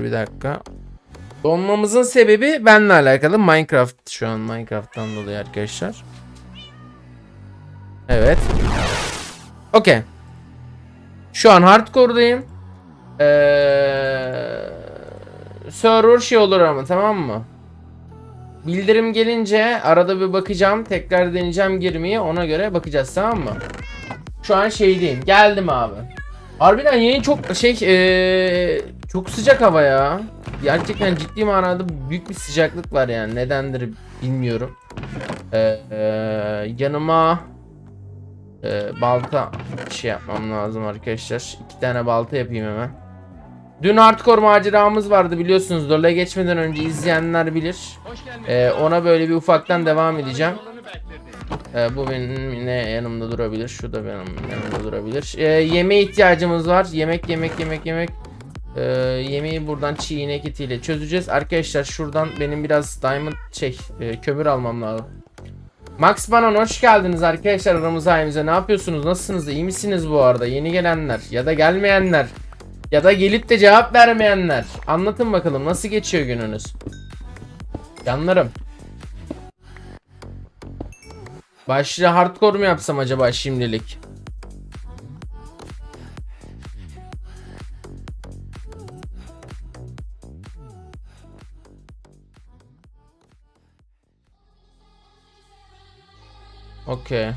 Bir dakika. Donmamızın sebebi benimle alakalı. Minecraft şu an Minecraft'tan dolayı arkadaşlar. Evet. Okey. Şu an hardcore'dayım. Ee, server şey olur ama tamam mı? Bildirim gelince arada bir bakacağım. Tekrar deneyeceğim girmeyi. Ona göre bakacağız tamam mı? Şu an şeydeyim. Geldim abi. Harbiden yayın çok şey ee, çok sıcak hava ya. Gerçekten ciddi manada büyük bir sıcaklık var yani. Nedendir bilmiyorum. Ee, ee, yanıma ee, balta şey yapmam lazım arkadaşlar. İki tane balta yapayım hemen. Dün hardcore maceramız vardı biliyorsunuz. Dolayı geçmeden önce izleyenler bilir. Ee, ona böyle bir ufaktan devam edeceğim. Ee, bu benim yine yanımda durabilir. Şu da benim yanımda durabilir. Ee, yemeğe ihtiyacımız var. Yemek yemek yemek yemek. Ee, yemeği buradan çiğ inek etiyle çözeceğiz. Arkadaşlar şuradan benim biraz diamond şey e, kömür almam lazım. Max Banon hoş geldiniz arkadaşlar aramıza ayımıza. Ne yapıyorsunuz? Nasılsınız? İyi misiniz bu arada? Yeni gelenler ya da gelmeyenler ya da gelip de cevap vermeyenler. Anlatın bakalım nasıl geçiyor gününüz? Yanlarım. Başlığı hardcore mu yapsam acaba şimdilik? Okey.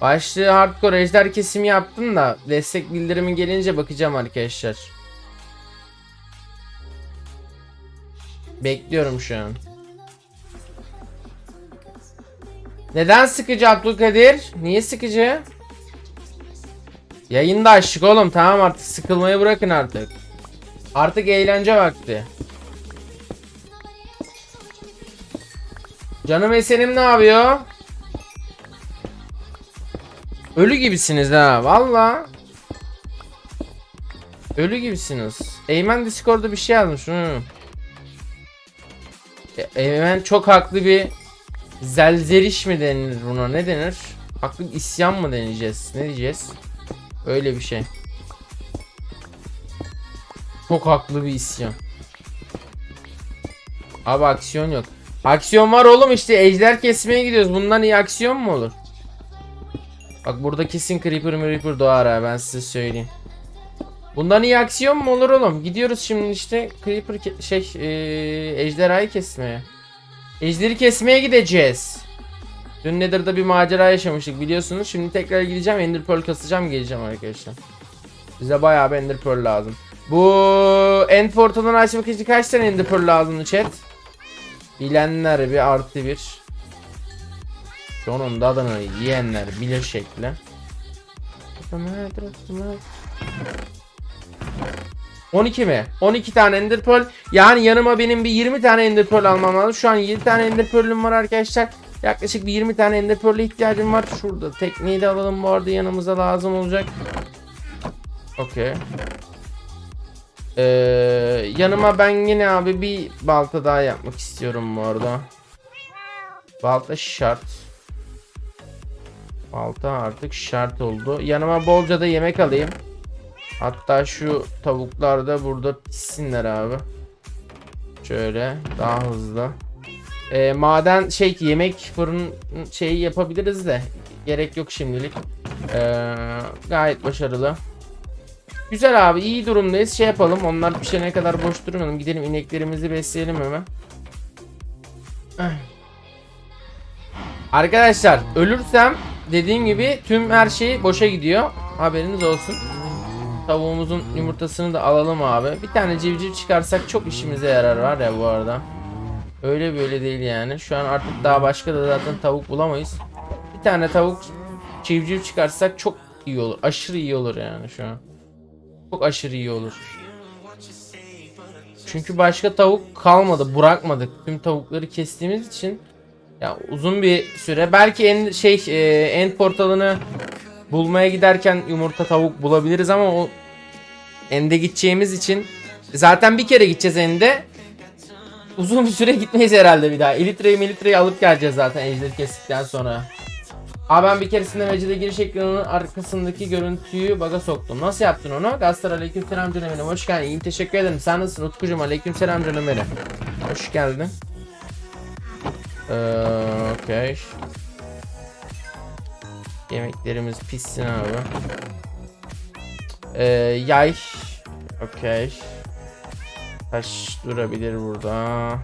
Başlığı hardcore ejder kesimi yaptım da destek bildirimi gelince bakacağım arkadaşlar. Bekliyorum şu an. Neden sıkıcı Abdülkadir? Niye sıkıcı? Yayında açtık oğlum tamam artık sıkılmayı bırakın artık. Artık eğlence vakti. Canım Esen'im ne yapıyor? Ölü gibisiniz ha valla. Ölü gibisiniz. Eymen Discord'da bir şey yazmış. Hı. E- Eymen çok haklı bir zelzeriş mi denir buna ne denir? Haklı bir isyan mı deneyeceğiz? Ne diyeceğiz? Öyle bir şey. Çok haklı bir isyan. Abi aksiyon yok. Aksiyon var oğlum işte ejder kesmeye gidiyoruz. Bundan iyi aksiyon mu olur? Bak burada kesin creeper creeper doğar ha ben size söyleyeyim. Bundan iyi aksiyon mu olur oğlum? Gidiyoruz şimdi işte creeper şey ee, ejderhayı kesmeye. Ejderi kesmeye gideceğiz. Dün Nether'da bir macera yaşamıştık biliyorsunuz. Şimdi tekrar gideceğim Ender Pearl kasacağım geleceğim arkadaşlar. Bize bayağı bir Ender Pearl lazım. Bu End Portal'ını açmak için kaç tane Ender Pearl lazımdı chat? Bilenler bir artı bir. Sonunda adını yiyenler bilir şekli. 12 mi? 12 tane Ender Pearl. Yani yanıma benim bir 20 tane Ender Pearl almam lazım. Şu an 7 tane Ender Pearl'üm var arkadaşlar. Yaklaşık bir 20 tane Ender Pearl'e ihtiyacım var. Şurada tekneyi de alalım bu arada yanımıza lazım olacak. Okey. Ee, yanıma ben yine abi bir balta daha yapmak istiyorum bu arada. Balta şart. Balta artık şart oldu. Yanıma bolca da yemek alayım. Hatta şu tavuklar da burada pişsinler abi. Şöyle daha hızlı. Ee, maden şey yemek fırın şeyi yapabiliriz de gerek yok şimdilik. Ee, gayet başarılı. Güzel abi iyi durumdayız. Şey yapalım onlar pişene kadar boş durmayalım. Gidelim ineklerimizi besleyelim hemen. Arkadaşlar ölürsem dediğim gibi tüm her şey boşa gidiyor. Haberiniz olsun. Tavuğumuzun yumurtasını da alalım abi. Bir tane civciv çıkarsak çok işimize yarar var ya bu arada. Öyle böyle değil yani. Şu an artık daha başka da zaten tavuk bulamayız. Bir tane tavuk civciv çıkarsak çok iyi olur. Aşırı iyi olur yani şu an. Çok aşırı iyi olur. Çünkü başka tavuk kalmadı. Bırakmadık. Tüm tavukları kestiğimiz için ya uzun bir süre belki en şey e, end portalını bulmaya giderken yumurta tavuk bulabiliriz ama o ende gideceğimiz için zaten bir kere gideceğiz ende. Uzun bir süre gitmeyiz herhalde bir daha. Elitreyi militreyi alıp geleceğiz zaten ejderi kestikten sonra. Abi ben bir keresinde Mecide giriş ekranının arkasındaki görüntüyü baga soktum. Nasıl yaptın onu? Gazlar aleyküm selam canım benim. Hoş geldin. İyiyim teşekkür ederim. Sen nasılsın Utkucuğum? Aleyküm selam canım benim. Hoş geldin. Ee, okey. Yemeklerimiz pişsin abi. Ee, yay. Okey. Taş durabilir burada.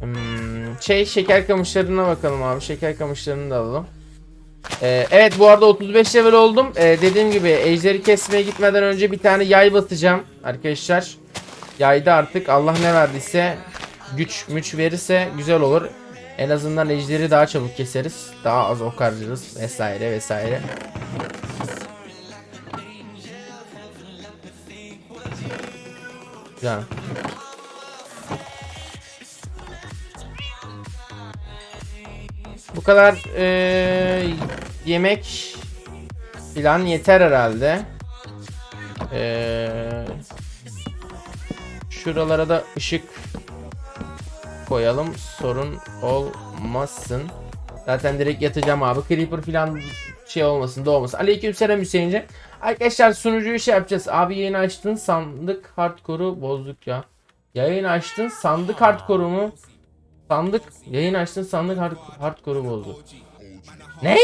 Hmm, şey şeker kamışlarına bakalım abi. Şeker kamışlarını da alalım. Ee, evet bu arada 35 level oldum. Ee, dediğim gibi ejderi kesmeye gitmeden önce bir tane yay batacağım arkadaşlar. Yayda artık Allah ne verdiyse güç müç verirse güzel olur. En azından ejderi daha çabuk keseriz. Daha az ok harcarız vesaire vesaire. Güzel. Bu kadar eee, yemek filan yeter herhalde. Eee, şuralara da ışık koyalım. Sorun olmasın. Zaten direkt yatacağım abi. Creeper filan şey olmasın, doğmasın. Aleykümselam Hüseyinci. Arkadaşlar sunucuyu şey yapacağız. Abi yayını açtın sandık hardcore'u bozduk ya. Yayın açtın sandık hardcore'u mu? Sandık yayın açtın sandık hard, hardcore'u bozdu. Ne?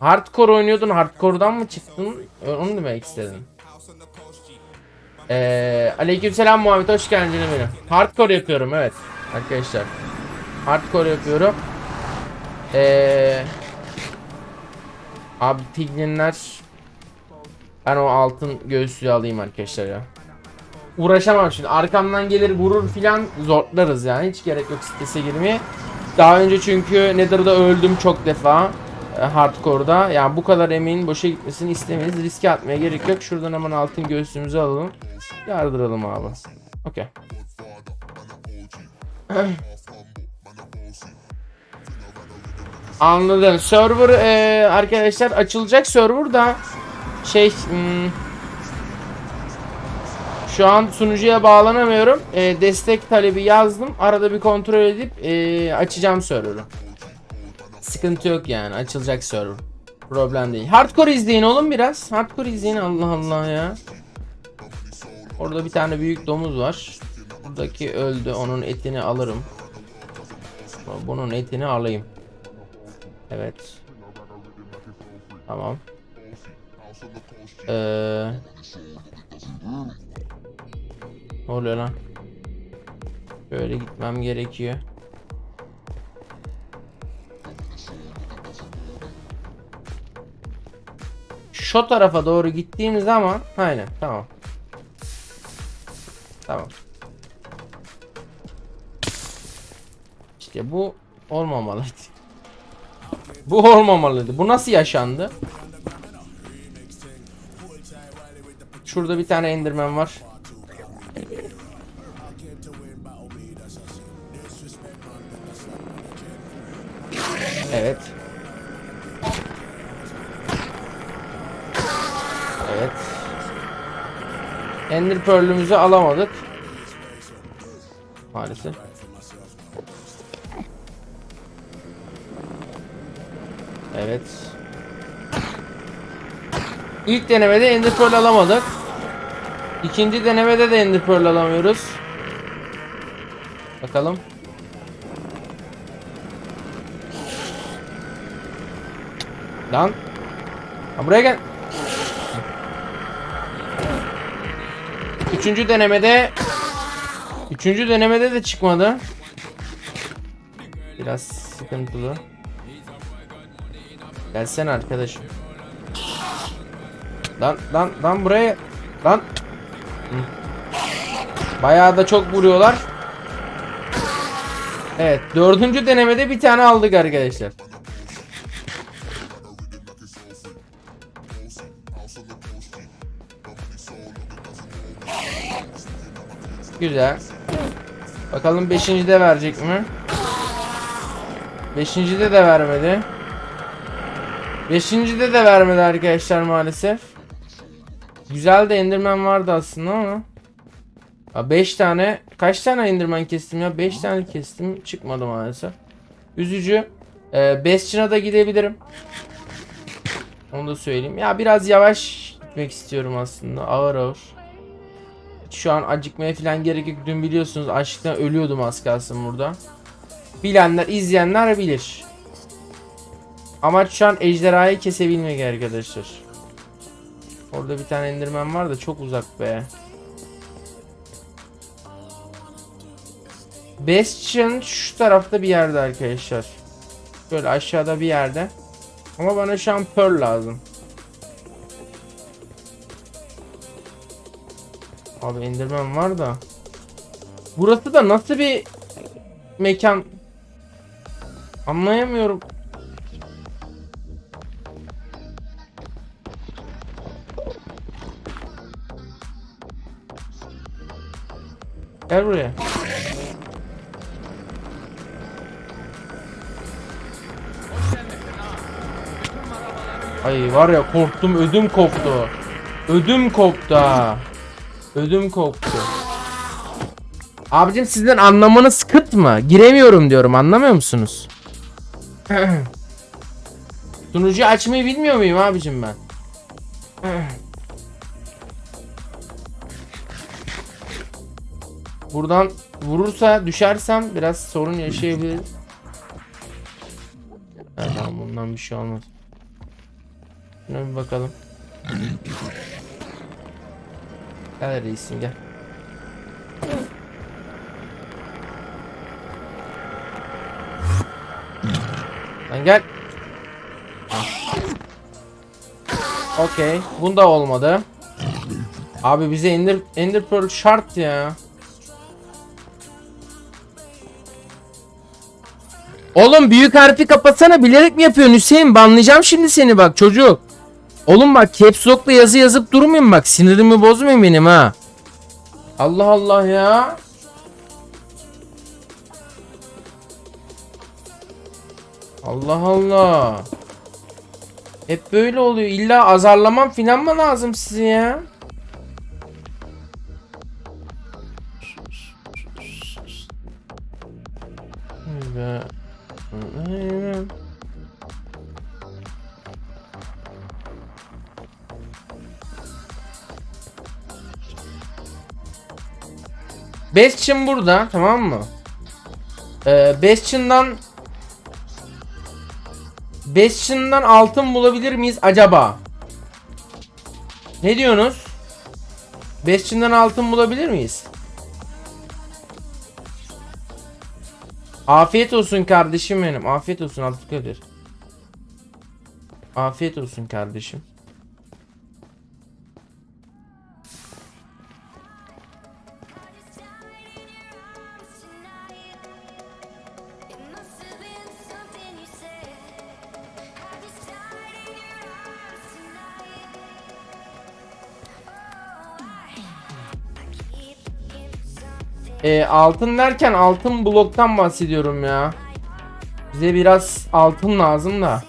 Hardcore oynuyordun hardcore'dan mı çıktın? Onu demek istedim. Ee, aleykümselam Muhammed hoş geldin benim. Hardcore yapıyorum evet arkadaşlar. Hardcore yapıyorum. Ee, abi piglinler ben o altın göğüslüğü alayım arkadaşlar ya. Uğraşamam şimdi. Arkamdan gelir vurur filan zorlarız yani. Hiç gerek yok strese girmeye. Daha önce çünkü Nether'da öldüm çok defa. e, Hardcore'da. Yani bu kadar emeğin boşa gitmesini istemeyiz. Riske atmaya gerek yok. Şuradan hemen altın göğsümüzü alalım. Yardıralım abi. Okey. Anladım. Server e, arkadaşlar açılacak server da şey hmm, şu an sunucuya bağlanamıyorum. E, destek talebi yazdım. Arada bir kontrol edip e, açacağım server'ı. Sıkıntı yok yani. Açılacak server. Problem değil. Hardcore izleyin oğlum biraz. Hardcore izleyin Allah Allah ya. Orada bir tane büyük domuz var. Buradaki öldü. Onun etini alırım. Bunun etini alayım. Evet. Tamam. Ee, ne oluyor lan? Böyle gitmem gerekiyor. Şu tarafa doğru gittiğim zaman aynen tamam. Tamam. İşte bu olmamalıydı. Bu olmamalıydı. Bu nasıl yaşandı? Şurada bir tane Enderman var. Evet. Evet. Ender Pearl'ümüzü alamadık. Maalesef. Evet. İlk denemede Ender Pearl alamadık. İkinci denemede de Ender Pearl alamıyoruz. Bakalım. Lan. Ha, buraya gel. Üçüncü denemede Üçüncü denemede de çıkmadı. Biraz sıkıntılı. Gelsene arkadaşım. Lan lan lan buraya lan. Bayağı da çok vuruyorlar. Evet dördüncü denemede bir tane aldık arkadaşlar. Güzel. Bakalım beşincide verecek mi? Beşincide de vermedi. Beşincide de vermedi arkadaşlar maalesef. Güzel de Enderman vardı aslında ama. 5 tane kaç tane Enderman kestim ya? 5 tane kestim çıkmadı maalesef. Üzücü. Ee, Bastion'a da gidebilirim. Onu da söyleyeyim. Ya biraz yavaş gitmek istiyorum aslında. Ağır ağır. Şu an acıkmaya falan gerek yok. Dün biliyorsunuz açlıktan ölüyordum az kalsın burada. Bilenler, izleyenler bilir. Amaç şu an ejderhayı kesebilmek arkadaşlar. Orada bir tane endirmen var da çok uzak be. Bastion şu tarafta bir yerde arkadaşlar. Böyle aşağıda bir yerde. Ama bana şu an pearl lazım. Abi enderman var da. Burası da nasıl bir mekan? Anlayamıyorum. Ay var ya korktum ödüm koptu. Ödüm koptu. Ödüm koptu. Abicim sizden anlamanız kıt mı? Giremiyorum diyorum anlamıyor musunuz? Sunucuyu açmayı bilmiyor muyum abicim ben? Buradan vurursa düşersem biraz sorun yaşayabiliriz. Ha, tamam bundan bir şey olmaz. Şuna bir bakalım. Gel reisim gel. Lan gel. Okey. Bunda olmadı. Abi bize Ender, Ender Pearl şart ya. Oğlum büyük harfi kapatsana bilerek mi yapıyorsun Hüseyin? Banlayacağım şimdi seni bak çocuk. Oğlum bak caps lock'la yazı yazıp durmayın bak sinirimi bozmayın benim ha. Allah Allah ya. Allah Allah. Hep böyle oluyor. İlla azarlamam filan mı lazım size ya? Bastion burada tamam mı? Ee, Bastion'dan Bastion'dan altın bulabilir miyiz acaba? Ne diyorsunuz? Bastion'dan altın bulabilir miyiz? Afiyet olsun kardeşim benim. Afiyet olsun Abdülkadir. Afiyet olsun kardeşim. Ee, altın derken altın bloktan bahsediyorum ya. Bize biraz altın lazım da.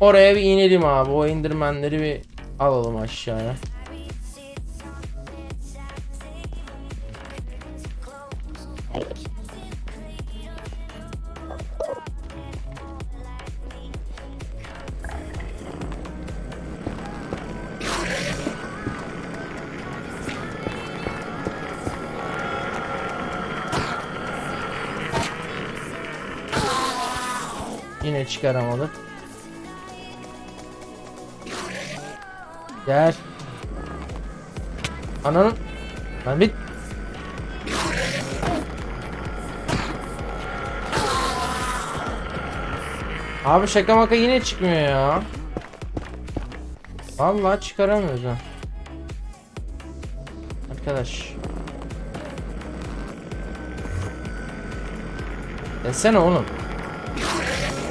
Oraya bir inelim abi. O indirmenleri bir alalım aşağıya. Yine çıkaramadık. Gel. Ananın. Lan bit. Abi şaka maka yine çıkmıyor ya. Vallahi çıkaramıyoruz ha. Arkadaş. Desene oğlum.